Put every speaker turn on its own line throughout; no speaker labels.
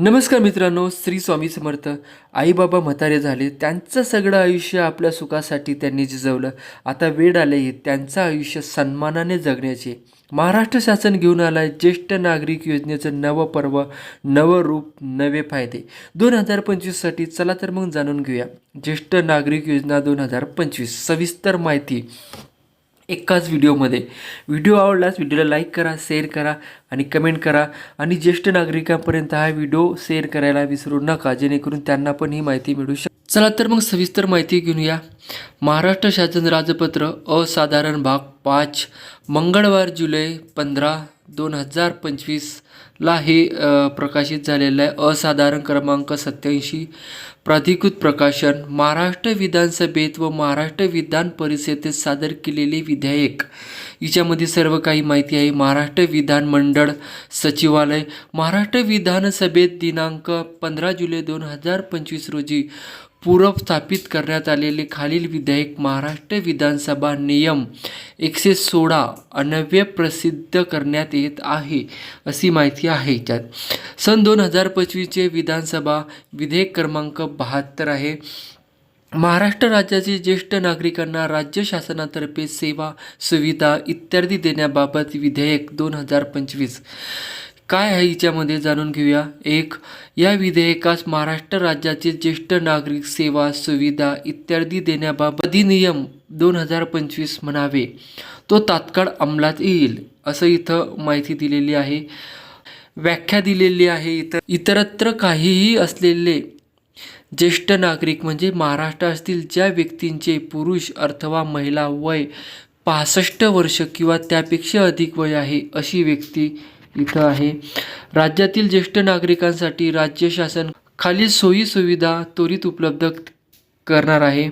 नमस्कार मित्रांनो श्री स्वामी समर्थ. आई बाबा म्हातारे झाले त्यांचं सगळं आयुष्य आपल्या सुखासाठी त्यांनी झिजवलं आता वेळ आले त्यांचं आयुष्य सन्मानाने जगण्याचे. महाराष्ट्र शासन घेऊन आलाय ज्येष्ठ नागरिक योजनेचं नवं पर्व नवं रूप नवे फायदे. दोन हजार पंचवीससाठी चला तर मग जाणून घेऊया. ज्येष्ठ नागरिक योजना दोन हजार पंचवीस सविस्तर माहिती. एकाच व्हिडिओमध्ये. व्हिडिओ आवडल्यास व्हिडिओला लाईक करा शेअर करा आणि कमेंट करा. आणि ज्येष्ठ नागरिकांपर्यंत हा व्हिडिओ शेअर करायला विसरू नका जेणेकरून त्यांना पण ही माहिती मिळू शकते चला तर मग सविस्तर माहिती घेऊन या महाराष्ट्र शासन राजपत्र असाधारण भाग पाच मंगळवार जुलै पंधरा दोन हजार पंचवीस. ला हे प्रकाशित झालेलं आहे. असाधारण क्रमांक सत्याऐंशी. प्राधिकृत प्रकाशन. महाराष्ट्र विधानसभेत व महाराष्ट्र विधान परिषदेत सादर केलेले विधेयक. हिच्यामध्ये सर्व काही माहिती आहे. महाराष्ट्र विधानमंडळ सचिवालय. महाराष्ट्र विधानसभेत दिनांक पंधरा जुलै दोन हजार पंचवीस रोजी पुरस्थापित स्थापित करण्यात आलेले खालील विधेयक महाराष्ट्र विधानसभा नियम एकशे सोळा अनव्य प्रसिद्ध करण्यात येत आहे अशी माहिती आहे त्यात सन दोन हजार पंचवीसचे विधानसभा विधेयक क्रमांक बहात्तर आहे. महाराष्ट्र राज्याचे ज्येष्ठ नागरिकांना राज्य शासनातर्फे सेवा सुविधा इत्यादी देण्याबाबत विधेयक दोन हजार पंचवीस. काय आहे हिच्यामध्ये जाणून घेऊया. एक या विधेयकास महाराष्ट्र राज्याचे ज्येष्ठ नागरिक सेवा सुविधा इत्यादी देण्याबाबत अधिनियम दोन हजार पंचवीस म्हणावे. तो तात्काळ अंमलात येईल असं इथं माहिती दिलेली आहे. व्याख्या दिलेली आहे इतर इतरत्र काहीही असलेले ज्येष्ठ नागरिक म्हणजे महाराष्ट्रातील ज्या व्यक्तींचे पुरुष अथवा महिला वय पासष्ट वर्ष किंवा त्यापेक्षा अधिक वय आहे अशी व्यक्ती इथं आहे. राज्यातील ज्येष्ठ नागरिकांसाठी राज्य शासन खालील सोयी सुविधा त्वरित उपलब्ध करणार आहे.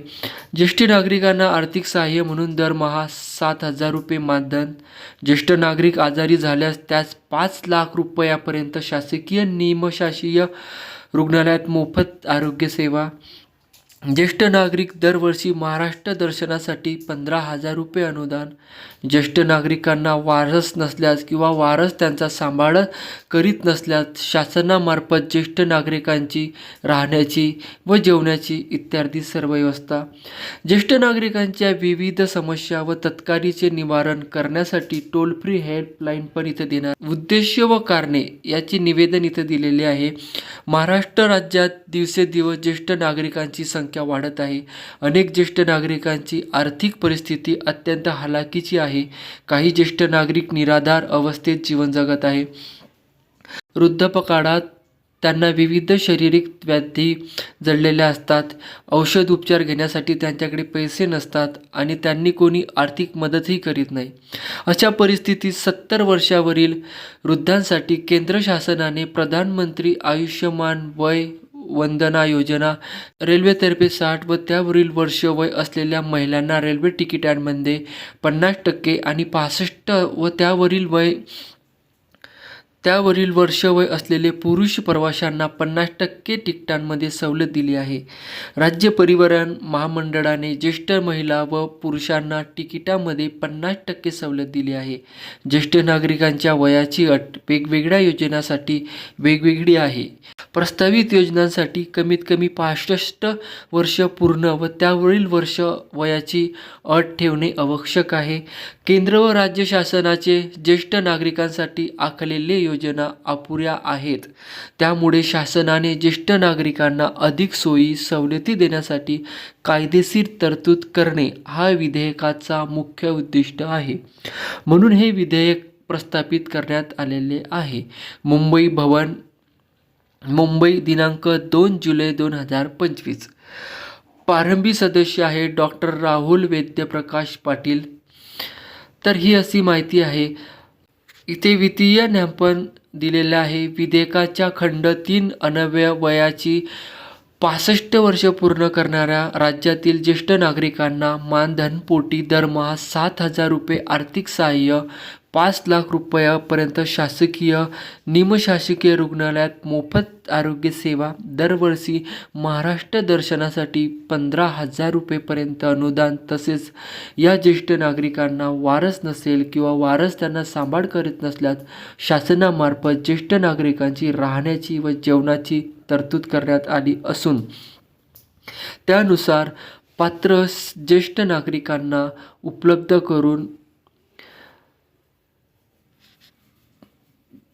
ज्येष्ठ नागरिकांना आर्थिक सहाय्य म्हणून दरमहा सात हजार रुपये मानधन ज्येष्ठ नागरिक आजारी झाल्यास त्यास पाच लाख रुपयापर्यंत शासकीय निमशासकीय रुग्णालयात मोफत आरोग्यसेवा ज्येष्ठ नागरिक दरवर्षी महाराष्ट्र दर्शनासाठी पंधरा हजार रुपये अनुदान. ज्येष्ठ नागरिकांना वारस नसल्यास किंवा वारस त्यांचा सांभाळ करीत नसल्यास शासनामार्फत ज्येष्ठ नागरिकांची राहण्याची व जेवण्याची इत्यादी सर्व व्यवस्था. ज्येष्ठ नागरिकांच्या विविध समस्या व तत्कालीचे निवारण करण्यासाठी टोल फ्री हेल्पलाईन पण इथं देणार. उद्देश व कारणे याची निवेदन इथं दिलेले आहे. महाराष्ट्र राज्यात दिवसेदिवस ज्येष्ठ नागरिकांची संख्या वाढत आहे. अनेक ज्येष्ठ नागरिकांची आर्थिक परिस्थिती अत्यंत हलाखीची आहे. काही ज्येष्ठ नागरिक निराधार अवस्थेत जीवन जगत आहे. वृद्धापकाळात त्यांना विविध शारीरिक व्याधी जडलेल्या असतात. औषध उपचार घेण्यासाठी त्यांच्याकडे पैसे नसतात आणि त्यांनी कोणी आर्थिक मदतही करीत नाही. अशा परिस्थितीत सत्तर वर्षावरील वृद्धांसाठी केंद्र शासनाने प्रधानमंत्री आयुष्यमान वय वंदना योजना रेल्वेतर्फे साठ व त्यावरील वर्ष वय असलेल्या महिलांना रेल्वे तिकिटांमध्ये पन्नास टक्के आणि पासष्ट व त्यावरील वय त्यावरील वर्ष वय असलेले पुरुष प्रवाशांना पन्नास टक्के तिकिटांमध्ये सवलत दिली आहे. राज्य परिवहन महामंडळाने ज्येष्ठ महिला व पुरुषांना तिकिटामध्ये पन्नास टक्के सवलत दिली आहे. ज्येष्ठ नागरिकांच्या वयाची अट वेगवेगळ्या योजनांसाठी वेगवेगळी आहे. प्रस्तावित योजनांसाठी कमीत कमी पासष्ट वर्ष पूर्ण व त्यावरील वर्ष वयाची अट ठेवणे आवश्यक आहे. केंद्र व राज्य शासनाचे ज्येष्ठ नागरिकांसाठी आखलेले योजना अपुऱ्या आहेत. त्यामुळे शासनाने ज्येष्ठ नागरिकांना अधिक सोयी सवलती देण्यासाठी कायदेशीर तरतूद करणे हा विधेयकाचा मुख्य उद्दिष्ट आहे. म्हणून हे विधेयक प्रस्थापित करण्यात आलेले आहे. मुंबई भवन मुंबई दिनांक दोन जुलै दोन हजार पंचवीस. प्रारंभी सदस्य आहे डॉक्टर राहुल वैद्यप्रकाश पाटील. तर ही अशी माहिती आहे. इथे वित्तीय ज्ञापन दिलेलं आहे. विधेयकाच्या खंड तीन अनव्य वयाची पासष्ट वर्ष पूर्ण करणाऱ्या राज्यातील ज्येष्ठ नागरिकांना मानधनपोटी दरमहा सात हजार रुपये आर्थिक सहाय्य पाच लाख रुपयापर्यंत शासकीय निमशासकीय रुग्णालयात मोफत आरोग्य सेवा दरवर्षी महाराष्ट्र दर्शनासाठी पंधरा हजार रुपयेपर्यंत अनुदान तसेच या ज्येष्ठ नागरिकांना वारस नसेल किंवा वारस त्यांना सांभाळ करीत नसल्यास शासनामार्फत ज्येष्ठ नागरिकांची राहण्याची व जेवणाची तरतूद करण्यात आली असून त्यानुसार पात्र ज्येष्ठ नागरिकांना उपलब्ध करून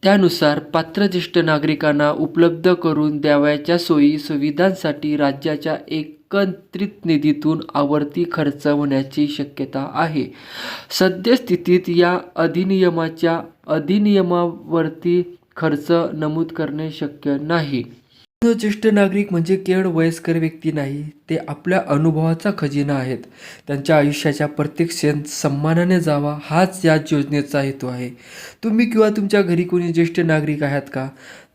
त्यानुसार पात्र ज्येष्ठ नागरिकांना उपलब्ध करून द्यावयाच्या सोयी सुविधांसाठी राज्याच्या एकत्रित निधीतून आवर्ती खर्च होण्याची शक्यता आहे. सद्यस्थितीत या अधिनियमाच्या अधिनियमावरती खर्च नमूद करणे शक्य नाही. ज्येष्ठ नागरिक म्हणजे केवळ वयस्कर व्यक्ती नाही ते आपल्या अनुभवाचा खजिना आहेत. त्यांच्या आयुष्याच्या प्रत्येक क्षण सन्मानाने जावा हाच या योजनेचा हेतू आहे. तुम्ही किंवा तुमच्या घरी कोणी ज्येष्ठ नागरिक आहात का?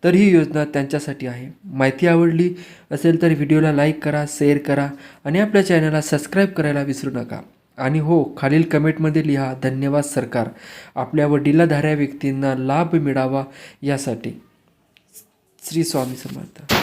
तर ही योजना त्यांच्यासाठी आहे. माहिती आवडली असेल तर व्हिडिओला लाईक करा शेअर करा आणि आपल्या चॅनलला सबस्क्राईब करायला विसरू नका. आणि हो खालील कमेंटमध्ये लिहा धन्यवाद सरकार. आपल्या वडिलाधाऱ्या व्यक्तींना लाभ मिळावा यासाठी. श्री स्वामी समर्थ.